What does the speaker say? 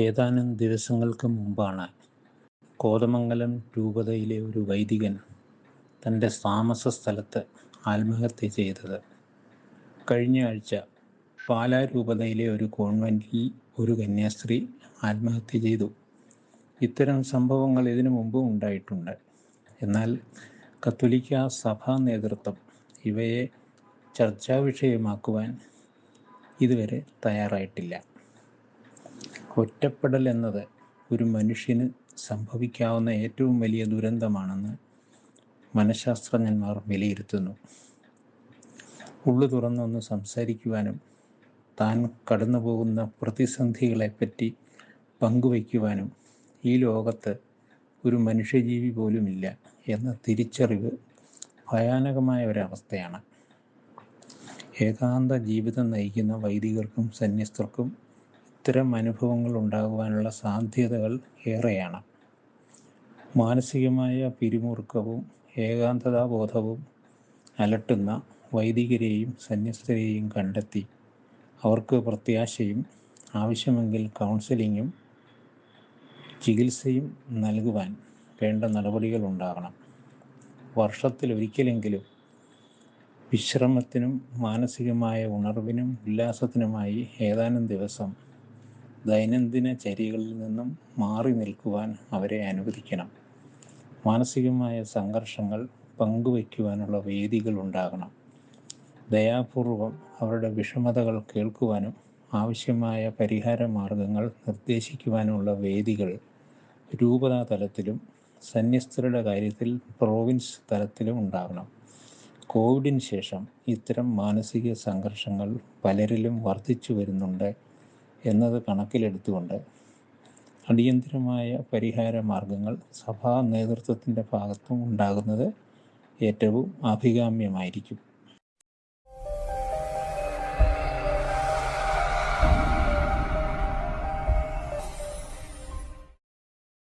ഏതാനും ദിവസങ്ങൾക്ക് മുമ്പാണ് കോതമംഗലം രൂപതയിലെ ഒരു വൈദികൻ തന്റെ താമസ സ്ഥലത്ത് ആത്മഹത്യ ചെയ്തത്. കഴിഞ്ഞ ആഴ്ച പാലാ രൂപതയിലെ ഒരു കോൺവെന്റിൽ ഒരു കന്യാസ്ത്രീ ആത്മഹത്യ ചെയ്തു. ഇത്തരം സംഭവങ്ങൾ ഇതിനു മുമ്പും ഉണ്ടായിട്ടുണ്ട്. എന്നാൽ കത്തോലിക്ക സഭാ നേതൃത്വം ഇവയെ ചർച്ചാ വിഷയമാക്കുവാൻ ഇതുവരെ തയ്യാറായിട്ടില്ല. ഒറ്റപ്പെടൽ എന്നത് ഒരു മനുഷ്യന് സംഭവിക്കാവുന്ന ഏറ്റവും വലിയ ദുരന്തമാണെന്ന് മനഃശാസ്ത്രജ്ഞന്മാർ വിലയിരുത്തുന്നു. ഉള്ളു തുറന്നൊന്ന് സംസാരിക്കുവാനും താൻ കടന്നുപോകുന്ന പ്രതിസന്ധികളെപ്പറ്റി പങ്കുവയ്ക്കുവാനും ഈ ലോകത്ത് ഒരു മനുഷ്യജീവി പോലുമില്ല എന്ന തിരിച്ചറിവ് ഭയാനകമായ ഒരവസ്ഥയാണ്. ഏകാന്ത ജീവിതം നയിക്കുന്ന വൈദികർക്കും സന്യസ്തർക്കും ഇത്തരം അനുഭവങ്ങൾ ഉണ്ടാകുവാനുള്ള സാധ്യതകൾ ഏറെയാണ്. മാനസികമായ പിരിമുറുക്കവും ഏകാന്തതാബോധവും അലട്ടുന്ന വൈദികരെയും സന്യസ്തരെയും കണ്ടെത്തി അവർക്ക് പ്രത്യാശയും ആവശ്യമെങ്കിൽ കൗൺസിലിങ്ങും ചികിത്സയും നൽകുവാൻ വേണ്ട നടപടികൾ ഉണ്ടാകണം. വർഷത്തിലൊരിക്കലെങ്കിലും വിശ്രമത്തിനും മാനസികമായ ഉണർവിനും ഉല്ലാസത്തിനുമായി ഏതാനും ദിവസം ദൈനംദിന ചര്യകളിൽ നിന്നും മാറി നിൽക്കുവാൻ അവരെ അനുവദിക്കണം. മാനസികമായ സംഘർഷങ്ങൾ പങ്കുവയ്ക്കുവാനുള്ള വേദികൾ ഉണ്ടാകണം. ദയാപൂർവം അവരുടെ വിഷമതകൾ കേൾക്കുവാനും ആവശ്യമായ പരിഹാര മാർഗങ്ങൾ നിർദ്ദേശിക്കുവാനുമുള്ള വേദികൾ രൂപതാ തലത്തിലും സന്യസ്തരുടെ കാര്യത്തിൽ പ്രോവിൻസ് തലത്തിലും ഉണ്ടാകണം. കോവിഡിന് ശേഷം ഇത്തരം മാനസിക സംഘർഷങ്ങൾ പലരിലും വർദ്ധിച്ചു വരുന്നുണ്ട്. എന്നത് കണക്കിലെടുത്തുകൊണ്ട് അടിയന്തിരമായ പരിഹാര മാർഗങ്ങൾ സഭാ നേതൃത്വത്തിന്റെ ഭാഗത്തും ഉണ്ടാകുന്നത് ഏറ്റവും അഭികാമ്യമായിരിക്കും.